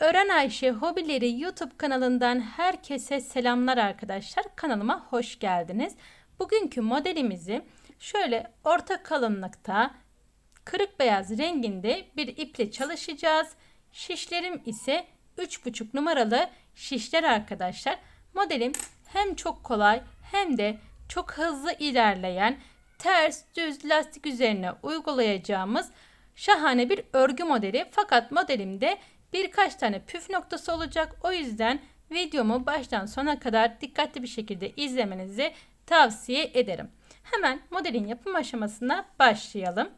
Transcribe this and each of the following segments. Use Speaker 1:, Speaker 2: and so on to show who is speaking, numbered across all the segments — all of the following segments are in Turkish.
Speaker 1: Öğren Ayşe Hobileri YouTube kanalından herkese selamlar arkadaşlar. Kanalıma hoş geldiniz. Bugünkü modelimizi şöyle orta kalınlıkta kırık beyaz renginde bir iple çalışacağız. Şişlerim ise 3,5 numaralı şişler arkadaşlar. Modelim hem çok kolay hem de çok hızlı ilerleyen ters düz lastik üzerine uygulayacağımız şahane bir örgü modeli. Fakat modelimde birkaç tane püf noktası olacak. O yüzden videomu baştan sona kadar dikkatli bir şekilde izlemenizi tavsiye ederim. Hemen modelin yapım aşamasına başlayalım.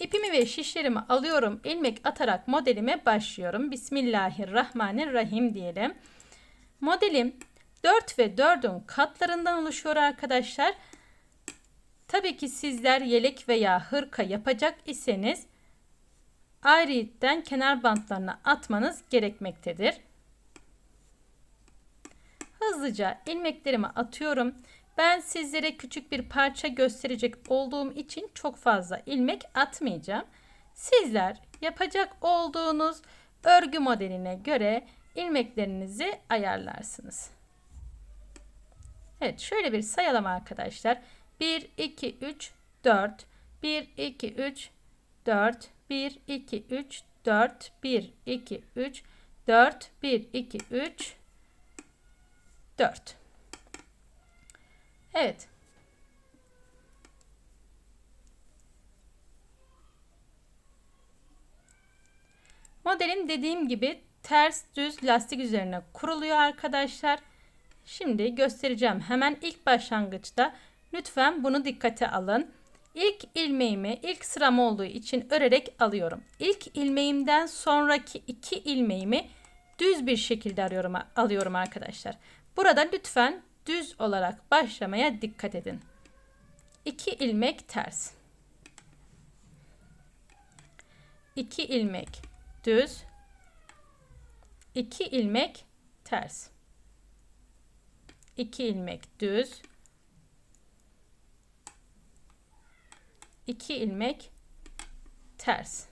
Speaker 1: İpimi ve şişlerimi alıyorum. ilmek atarak modelime başlıyorum. Bismillahirrahmanirrahim diyelim. Modelim 4 ve 4'ün katlarından oluşuyor arkadaşlar. Tabii ki sizler yelek veya hırka yapacak iseniz ayrıyetten kenar bantlarına atmanız gerekmektedir. Hızlıca ilmeklerimi atıyorum. Ben sizlere küçük bir parça gösterecek olduğum için çok fazla ilmek atmayacağım. Sizler yapacak olduğunuz örgü modeline göre ilmeklerinizi ayarlarsınız. Evet şöyle bir sayalım arkadaşlar. 1, 2, 3, 4. 1, 2, 3, 4. 1, 2, 3, 4. 1, 2, 3, 4. 1, 2, 3, 4. Evet. Modelim dediğim gibi ters düz lastik üzerine kuruluyor arkadaşlar. Şimdi göstereceğim. Hemen ilk başlangıçta lütfen bunu dikkate alın. İlk ilmeğimi ilk sıram olduğu için örerek alıyorum. İlk ilmeğimden sonraki iki ilmeğimi düz bir şekilde arıyorum, alıyorum arkadaşlar. Burada lütfen düz olarak başlamaya dikkat edin. 2 ilmek ters. 2 ilmek düz. 2 ilmek ters. 2 ilmek düz. 2 ilmek ters.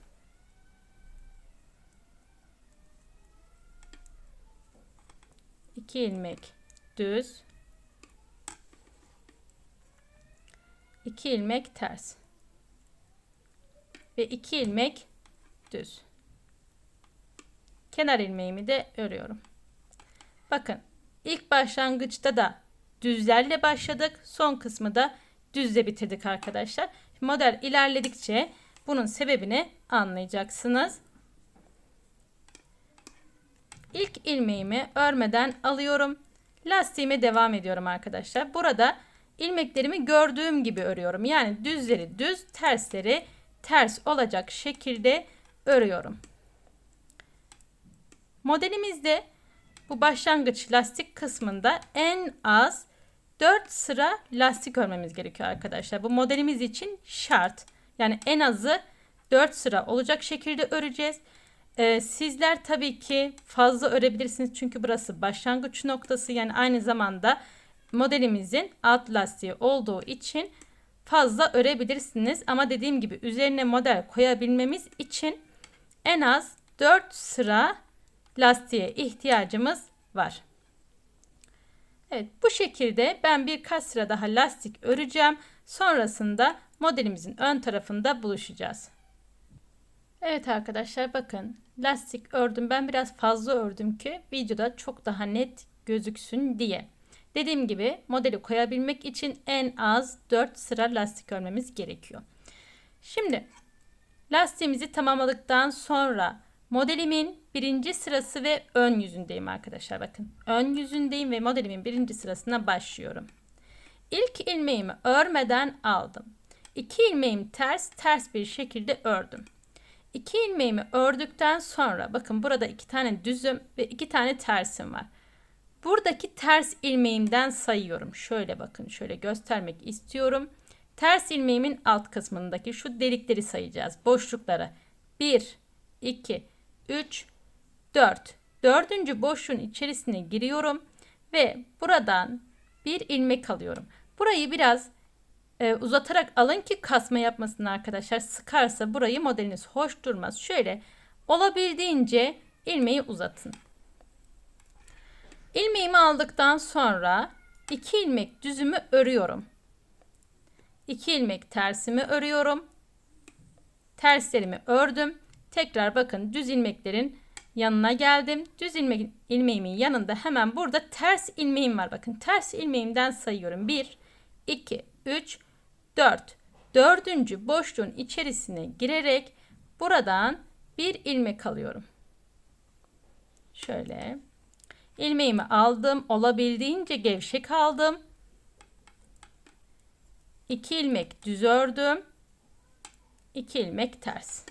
Speaker 1: 2 ilmek düz 2 ilmek ters ve 2 ilmek düz. Kenar ilmeğimi de örüyorum. Bakın ilk başlangıçta da düzlerle başladık. Son kısmı da düzle bitirdik arkadaşlar. Model ilerledikçe bunun sebebini anlayacaksınız. İlk ilmeğimi örmeden alıyorum. Lastiğime devam ediyorum arkadaşlar. Burada ilmeklerimi gördüğüm gibi örüyorum. Yani düzleri düz, tersleri ters olacak şekilde örüyorum. Modelimizde bu başlangıç lastik kısmında en az 4 sıra lastik örmemiz gerekiyor arkadaşlar. Bu modelimiz için şart. Yani en azı 4 sıra olacak şekilde öreceğiz. Ee, sizler tabii ki fazla örebilirsiniz çünkü burası başlangıç noktası yani aynı zamanda modelimizin alt lastiği olduğu için fazla örebilirsiniz. Ama dediğim gibi üzerine model koyabilmemiz için en az 4 sıra lastiğe ihtiyacımız var. Evet bu şekilde ben birkaç sıra daha lastik öreceğim. Sonrasında modelimizin ön tarafında buluşacağız. Evet arkadaşlar bakın lastik ördüm. Ben biraz fazla ördüm ki videoda çok daha net gözüksün diye. Dediğim gibi modeli koyabilmek için en az 4 sıra lastik örmemiz gerekiyor. Şimdi lastiğimizi tamamladıktan sonra modelimin birinci sırası ve ön yüzündeyim arkadaşlar. Bakın ön yüzündeyim ve modelimin birinci sırasına başlıyorum. İlk ilmeğimi örmeden aldım. İki ilmeğimi ters ters bir şekilde ördüm. İki ilmeğimi ördükten sonra bakın burada iki tane düzüm ve iki tane tersim var. Buradaki ters ilmeğimden sayıyorum. Şöyle bakın şöyle göstermek istiyorum. Ters ilmeğimin alt kısmındaki şu delikleri sayacağız. Boşlukları. 1, 2, 3, 4. Dördüncü boşluğun içerisine giriyorum. Ve buradan bir ilmek alıyorum. Burayı biraz e, uzatarak alın ki kasma yapmasın arkadaşlar. Sıkarsa burayı modeliniz hoş durmaz. Şöyle Olabildiğince ilmeği uzatın. İlmeğimi aldıktan sonra 2 ilmek düzümü örüyorum. 2 ilmek tersimi örüyorum. Terslerimi ördüm. Tekrar bakın düz ilmeklerin yanına geldim. Düz ilmek, ilmeğimin yanında hemen burada ters ilmeğim var. Bakın ters ilmeğimden sayıyorum. 1, 2, 3, 4. Dördüncü boşluğun içerisine girerek buradan bir ilmek alıyorum. Şöyle. ilmeğimi aldım. Olabildiğince gevşek aldım. 2 ilmek düz ördüm. 2 ilmek ters.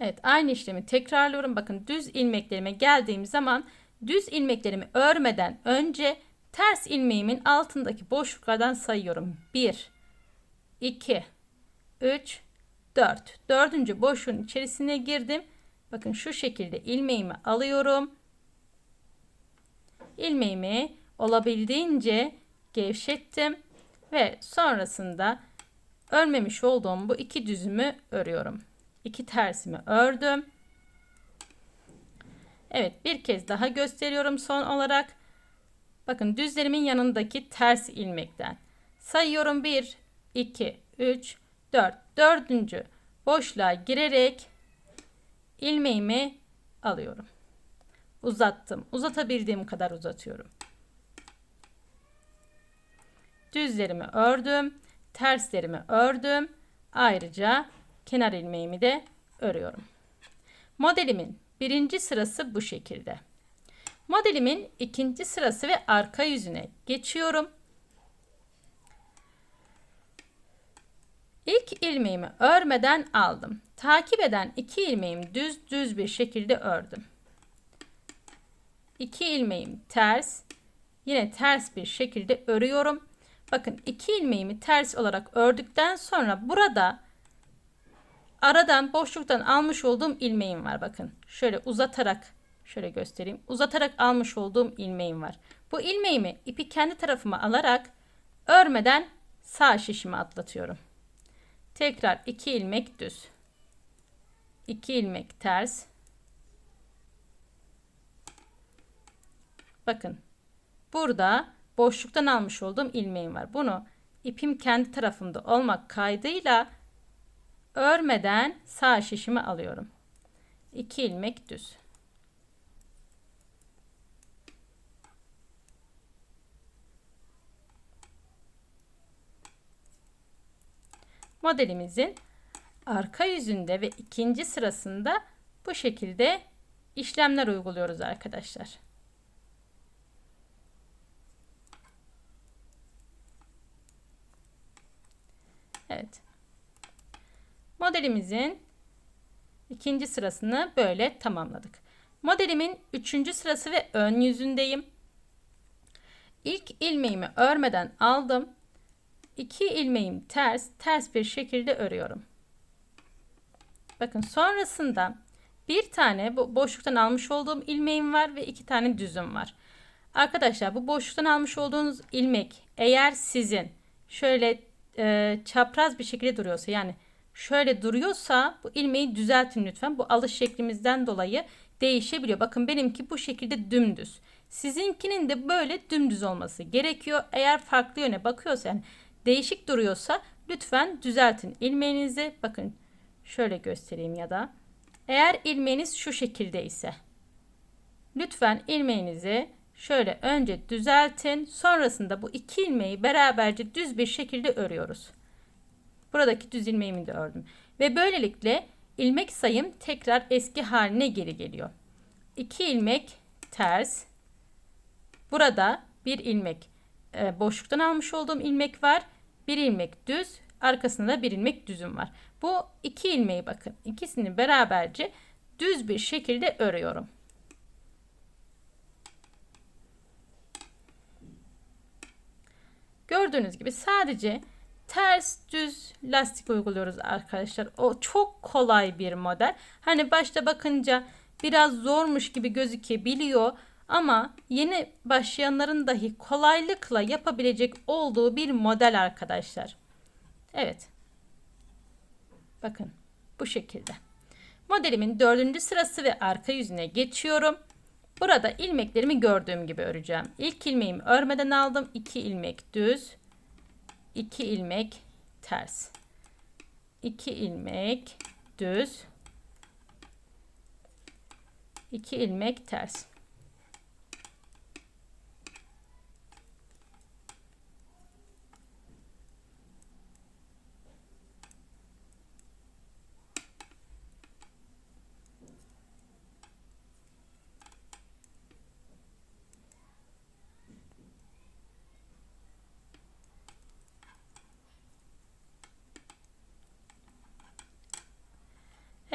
Speaker 1: Evet aynı işlemi tekrarlıyorum. Bakın düz ilmeklerime geldiğim zaman düz ilmeklerimi örmeden önce ters ilmeğimin altındaki boşluklardan sayıyorum. 1 2 3 4 dördüncü boşluğun içerisine girdim. Bakın şu şekilde ilmeğimi alıyorum. İlmeğimi olabildiğince gevşettim ve sonrasında örmemiş olduğum bu iki düzümü örüyorum. İki tersimi ördüm. Evet bir kez daha gösteriyorum son olarak. Bakın düzlerimin yanındaki ters ilmekten. Sayıyorum 1, 2, 3, 4. Dördüncü boşluğa girerek ilmeğimi alıyorum. Uzattım. Uzatabildiğim kadar uzatıyorum. Düzlerimi ördüm. Terslerimi ördüm. Ayrıca kenar ilmeğimi de örüyorum. Modelimin birinci sırası bu şekilde. Modelimin ikinci sırası ve arka yüzüne geçiyorum. İlk ilmeğimi örmeden aldım. Takip eden iki ilmeğimi düz düz bir şekilde ördüm. İki ilmeğim ters. Yine ters bir şekilde örüyorum. Bakın iki ilmeğimi ters olarak ördükten sonra burada aradan boşluktan almış olduğum ilmeğim var. Bakın şöyle uzatarak şöyle göstereyim. Uzatarak almış olduğum ilmeğim var. Bu ilmeğimi ipi kendi tarafıma alarak örmeden sağ şişime atlatıyorum. Tekrar 2 ilmek düz. 2 ilmek ters. Bakın. Burada boşluktan almış olduğum ilmeğim var. Bunu ipim kendi tarafımda olmak kaydıyla örmeden sağ şişimi alıyorum. 2 ilmek düz. Modelimizin arka yüzünde ve ikinci sırasında bu şekilde işlemler uyguluyoruz arkadaşlar. Evet. Modelimizin ikinci sırasını böyle tamamladık. Modelimin üçüncü sırası ve ön yüzündeyim. İlk ilmeğimi örmeden aldım. 2 ilmeğim ters, ters bir şekilde örüyorum. Bakın sonrasında bir tane bu boşluktan almış olduğum ilmeğim var ve iki tane düzüm var. Arkadaşlar bu boşluktan almış olduğunuz ilmek eğer sizin şöyle e, çapraz bir şekilde duruyorsa yani şöyle duruyorsa bu ilmeği düzeltin lütfen. Bu alış şeklimizden dolayı değişebiliyor. Bakın benimki bu şekilde dümdüz. Sizinkinin de böyle dümdüz olması gerekiyor. Eğer farklı yöne bakıyorsa yani değişik duruyorsa lütfen düzeltin ilmeğinizi. Bakın şöyle göstereyim ya da eğer ilmeğiniz şu şekilde ise lütfen ilmeğinizi şöyle önce düzeltin. Sonrasında bu iki ilmeği beraberce düz bir şekilde örüyoruz. Buradaki düz ilmeğimi de ördüm. Ve böylelikle ilmek sayım tekrar eski haline geri geliyor. 2 ilmek ters. Burada bir ilmek e, boşluktan almış olduğum ilmek var. Bir ilmek düz, arkasında da bir ilmek düzüm var. Bu iki ilmeği bakın. ikisini beraberce düz bir şekilde örüyorum. Gördüğünüz gibi sadece ters düz lastik uyguluyoruz arkadaşlar. O çok kolay bir model. Hani başta bakınca biraz zormuş gibi gözükebiliyor ama yeni başlayanların dahi kolaylıkla yapabilecek olduğu bir model arkadaşlar. Evet. Bakın bu şekilde. Modelimin dördüncü sırası ve arka yüzüne geçiyorum. Burada ilmeklerimi gördüğüm gibi öreceğim. İlk ilmeğimi örmeden aldım. 2 ilmek düz. 2 ilmek ters. 2 ilmek düz. 2 ilmek ters.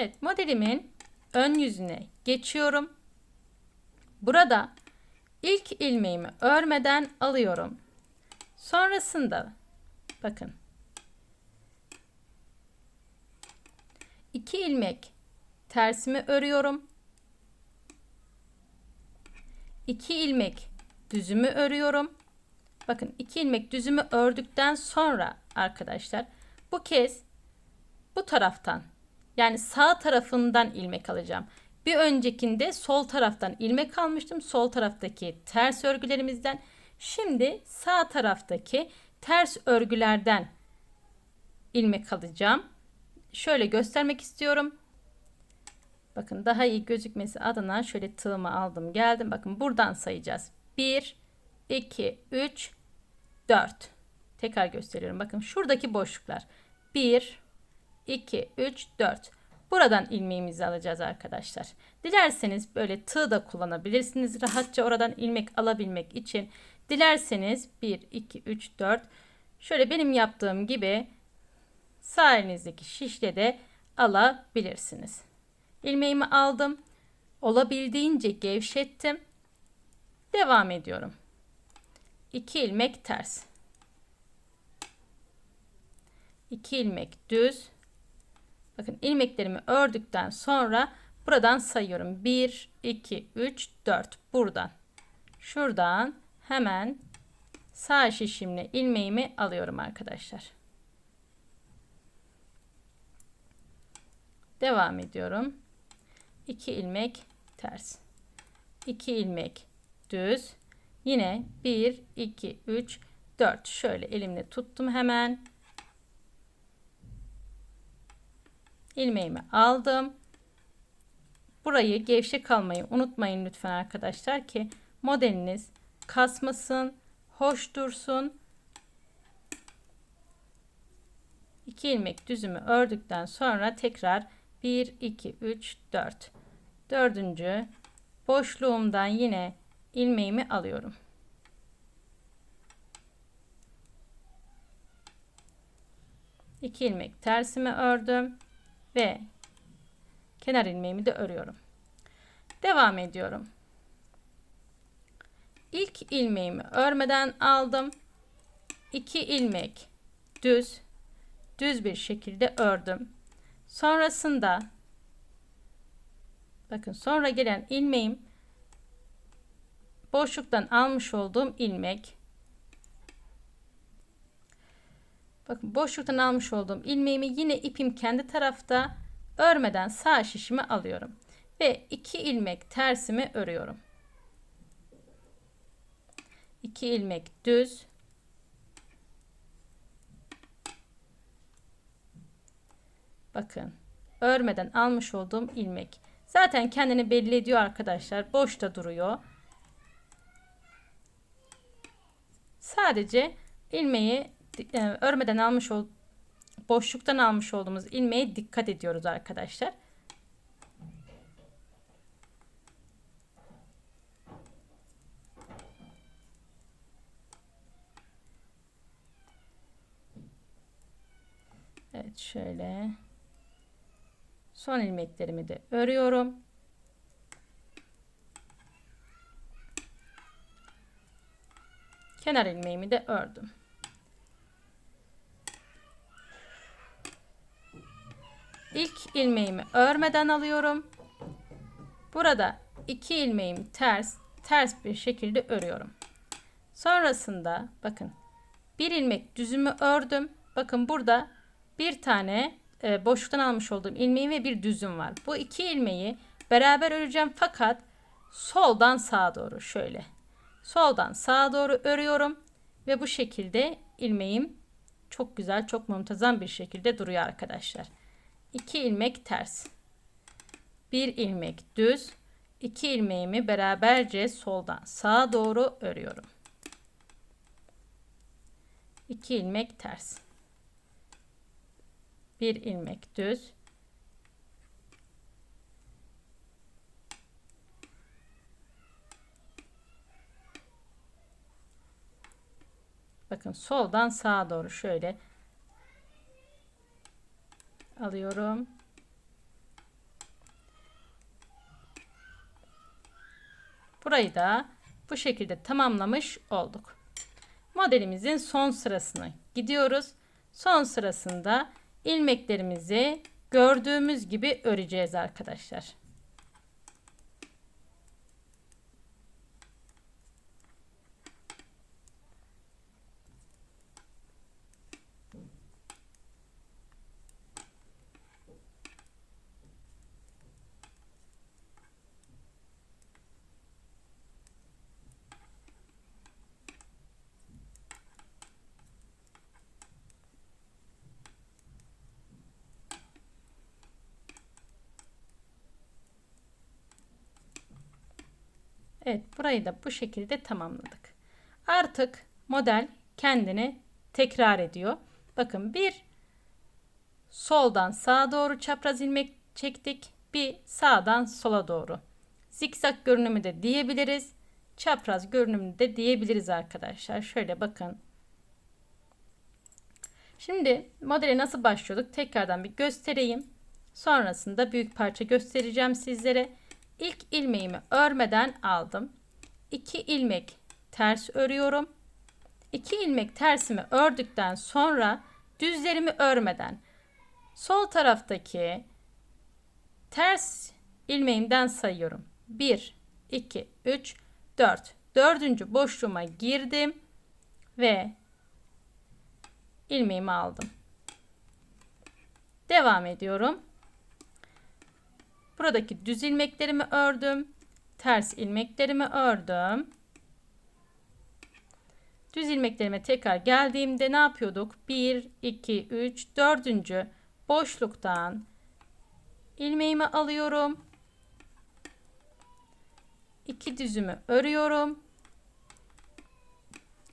Speaker 1: Evet modelimin ön yüzüne geçiyorum. Burada ilk ilmeğimi örmeden alıyorum. Sonrasında bakın iki ilmek tersimi örüyorum. İki ilmek düzümü örüyorum. Bakın iki ilmek düzümü ördükten sonra arkadaşlar bu kez bu taraftan yani sağ tarafından ilmek alacağım. Bir öncekinde sol taraftan ilmek almıştım. Sol taraftaki ters örgülerimizden. Şimdi sağ taraftaki ters örgülerden ilmek alacağım. Şöyle göstermek istiyorum. Bakın daha iyi gözükmesi adına şöyle tığımı aldım geldim. Bakın buradan sayacağız. 1, 2, 3, 4. Tekrar gösteriyorum. Bakın şuradaki boşluklar. 1, 2, 3, 4. Buradan ilmeğimizi alacağız arkadaşlar. Dilerseniz böyle tığ da kullanabilirsiniz. Rahatça oradan ilmek alabilmek için. Dilerseniz 1, 2, 3, 4. Şöyle benim yaptığım gibi sağ elinizdeki şişle de alabilirsiniz. İlmeğimi aldım. Olabildiğince gevşettim. Devam ediyorum. 2 ilmek ters. 2 ilmek düz. Bakın ilmeklerimi ördükten sonra buradan sayıyorum. 1, 2, 3, 4. Buradan. Şuradan hemen sağ şişimle ilmeğimi alıyorum arkadaşlar. Devam ediyorum. 2 ilmek ters. 2 ilmek düz. Yine 1, 2, 3, 4. Şöyle elimle tuttum hemen. İlmeğimi aldım. Burayı gevşek almayı unutmayın lütfen arkadaşlar ki modeliniz kasmasın, hoş dursun. 2 ilmek düzümü ördükten sonra tekrar 1 2 3 4 dördüncü boşluğumdan yine ilmeğimi alıyorum. İki ilmek tersimi ördüm ve kenar ilmeğimi de örüyorum. Devam ediyorum. İlk ilmeğimi örmeden aldım. 2 ilmek düz düz bir şekilde ördüm. Sonrasında bakın sonra gelen ilmeğim boşluktan almış olduğum ilmek Bakın boşluktan almış olduğum ilmeğimi yine ipim kendi tarafta örmeden sağ şişimi alıyorum. Ve iki ilmek tersimi örüyorum. 2 ilmek düz. Bakın örmeden almış olduğum ilmek. Zaten kendini belli ediyor arkadaşlar. Boşta duruyor. Sadece ilmeği örmeden almış ol boşluktan almış olduğumuz ilmeğe dikkat ediyoruz arkadaşlar. Evet şöyle son ilmeklerimi de örüyorum. Kenar ilmeğimi de ördüm. İlk ilmeğimi örmeden alıyorum. Burada iki ilmeğimi ters ters bir şekilde örüyorum. Sonrasında bakın bir ilmek düzümü ördüm. Bakın burada bir tane e, boşluktan almış olduğum ilmeğim ve bir düzüm var. Bu iki ilmeği beraber öreceğim fakat soldan sağa doğru şöyle. Soldan sağa doğru örüyorum ve bu şekilde ilmeğim çok güzel, çok muntazam bir şekilde duruyor arkadaşlar. 2 ilmek ters. 1 ilmek düz. 2 ilmeğimi beraberce soldan sağa doğru örüyorum. 2 ilmek ters. 1 ilmek düz. Bakın soldan sağa doğru şöyle alıyorum. Burayı da bu şekilde tamamlamış olduk. Modelimizin son sırasına gidiyoruz. Son sırasında ilmeklerimizi gördüğümüz gibi öreceğiz arkadaşlar. Evet burayı da bu şekilde tamamladık. Artık model kendini tekrar ediyor. Bakın bir soldan sağa doğru çapraz ilmek çektik. Bir sağdan sola doğru. Zikzak görünümü de diyebiliriz. Çapraz görünümü de diyebiliriz arkadaşlar. Şöyle bakın. Şimdi modele nasıl başlıyorduk? Tekrardan bir göstereyim. Sonrasında büyük parça göstereceğim sizlere. İlk ilmeğimi örmeden aldım. 2 ilmek ters örüyorum. 2 ilmek tersimi ördükten sonra düzlerimi örmeden sol taraftaki ters ilmeğimden sayıyorum. 1 2 3 4. Dördüncü boşluğuma girdim ve ilmeğimi aldım. Devam ediyorum. Buradaki düz ilmeklerimi ördüm. Ters ilmeklerimi ördüm. Düz ilmeklerime tekrar geldiğimde ne yapıyorduk? 1, 2, 3, 4. boşluktan ilmeğimi alıyorum. 2 düzümü örüyorum.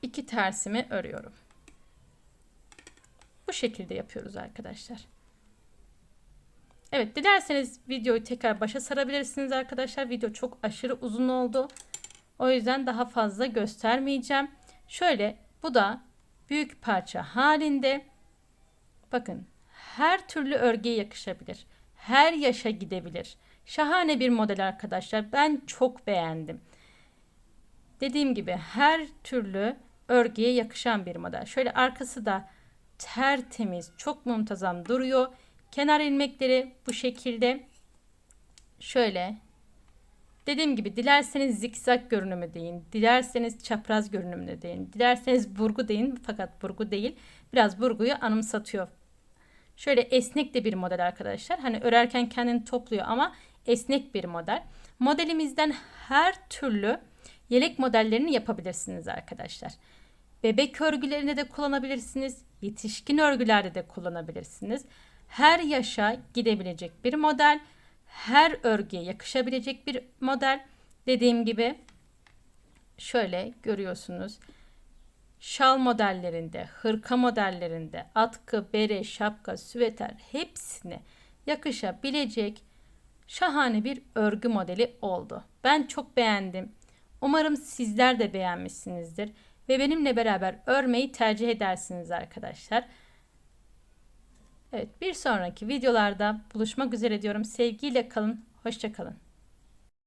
Speaker 1: 2 tersimi örüyorum. Bu şekilde yapıyoruz arkadaşlar. Evet dilerseniz videoyu tekrar başa sarabilirsiniz arkadaşlar. Video çok aşırı uzun oldu. O yüzden daha fazla göstermeyeceğim. Şöyle bu da büyük parça halinde. Bakın her türlü örgüye yakışabilir. Her yaşa gidebilir. Şahane bir model arkadaşlar. Ben çok beğendim. Dediğim gibi her türlü örgüye yakışan bir model. Şöyle arkası da tertemiz, çok muntazam duruyor. Kenar ilmekleri bu şekilde şöyle dediğim gibi dilerseniz zikzak görünümü deyin, dilerseniz çapraz görünümü deyin, dilerseniz burgu deyin fakat burgu değil. Biraz burguyu anımsatıyor. Şöyle esnek de bir model arkadaşlar. Hani örerken kendini topluyor ama esnek bir model. Modelimizden her türlü yelek modellerini yapabilirsiniz arkadaşlar. Bebek örgülerinde de kullanabilirsiniz. Yetişkin örgülerde de kullanabilirsiniz her yaşa gidebilecek bir model. Her örgüye yakışabilecek bir model. Dediğim gibi şöyle görüyorsunuz. Şal modellerinde, hırka modellerinde, atkı, bere, şapka, süveter hepsine yakışabilecek şahane bir örgü modeli oldu. Ben çok beğendim. Umarım sizler de beğenmişsinizdir ve benimle beraber örmeyi tercih edersiniz arkadaşlar. Evet bir sonraki videolarda buluşmak üzere diyorum. Sevgiyle kalın. Hoşçakalın.